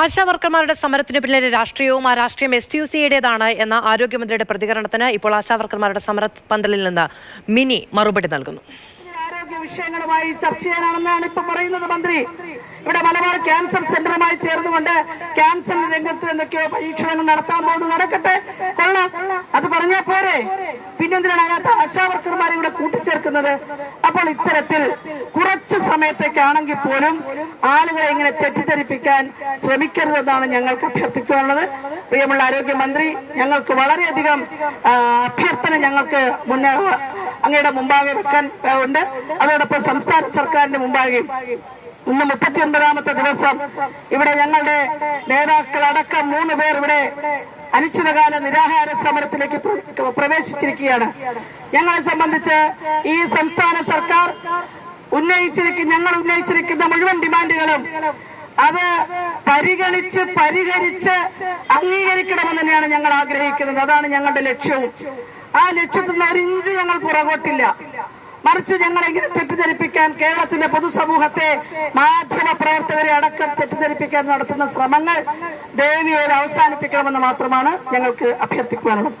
ആശാവർക്കർമാരുടെ സമരത്തിന് പിന്നിലെ രാഷ്ട്രീയവും ആ രാഷ്ട്രീയം എസ് യു സിയുടേതാണ് എന്ന ആരോഗ്യമന്ത്രിയുടെ പ്രതികരണത്തിന് ഇപ്പോൾ ആശാവർക്കർമാരുടെ സമര പന്തലിൽ നിന്ന് മിനി മറുപടി നൽകുന്നു. ആരോഗ്യ വിഷയങ്ങളുമായി ചർച്ച ചെയ്യാനാണെന്നാണ് ഇപ്പൊ പറയുന്നത് മന്ത്രി. ഇവിടെ മലബാർ ക്യാൻസർ സെന്ററുമായി ചേർന്നുകൊണ്ട് ക്യാൻസർ രംഗത്ത് എന്തൊക്കെയോ പരീക്ഷണങ്ങൾ നടത്താൻ പോകുന്നു നടക്കട്ടെ. കൊള്ളാം. അത് പറഞ്ഞാൽ പോരെ. പിന്നെന്തിനാണ് അതിനകത്ത് ആശാവർക്കർമാരെ കൂടെ കൂട്ടിച്ചേർക്കുന്നത്? അപ്പോൾ ഇത്തരത്തിൽ കുറച്ച് സമയത്തേക്കാണെങ്കിൽ പോലും ആളുകളെ ഇങ്ങനെ തെറ്റിദ്ധരിപ്പിക്കാൻ ശ്രമിക്കരുതെന്നാണ് ഞങ്ങൾക്ക് അഭ്യർത്ഥിക്കുവാനുള്ളത് പ്രിയമുള്ള ആരോഗ്യമന്ത്രി ഞങ്ങൾക്ക് വളരെയധികം അഭ്യർത്ഥന ഞങ്ങൾക്ക് മുന്നേ അങ്ങയുടെ മുമ്പാകെ വെക്കാൻ ഉണ്ട്. അതോടൊപ്പം സംസ്ഥാന സർക്കാരിന്റെ മുമ്പാകെയും ഇന്ന് മുപ്പത്തി ഒൻപതാമത്തെ ദിവസം ഇവിടെ ഞങ്ങളുടെ നേതാക്കളടക്കം മൂന്ന് പേർ ഇവിടെ അനിശ്ചിതകാല നിരാഹാര സമരത്തിലേക്ക് പ്രവേശിച്ചിരിക്കുകയാണ്. ഞങ്ങളെ സംബന്ധിച്ച് ഈ സംസ്ഥാന സർക്കാർ ഉന്നയിച്ചിരിക്കുന്ന ഞങ്ങൾ ഉന്നയിച്ചിരിക്കുന്ന മുഴുവൻ ഡിമാൻഡുകളും അത് പരിഗണിച്ച് പരിഹരിച്ച് അംഗീകരിക്കണമെന്ന് തന്നെയാണ് ഞങ്ങൾ ആഗ്രഹിക്കുന്നത്. അതാണ് ഞങ്ങളുടെ ലക്ഷ്യവും. ആ ലക്ഷ്യത്തിൽ നിന്ന് ഒരു ഇഞ്ച് ഞങ്ങൾ പുറകോട്ടില്ല. മറിച്ച് ഞങ്ങളെങ്ങനെ തെറ്റിദ്ധരിപ്പിക്കാൻ കേരളത്തിന്റെ പൊതുസമൂഹത്തെ മാധ്യമ പ്രവർത്തകരെ അടക്കം തെറ്റിദ്ധരിപ്പിക്കാൻ നടത്തുന്ന ശ്രമങ്ങൾ ദേവിയോട് അവസാനിപ്പിക്കണമെന്ന് മാത്രമാണ് ഞങ്ങൾക്ക് അഭ്യർത്ഥിക്കുവാനുള്ളത്.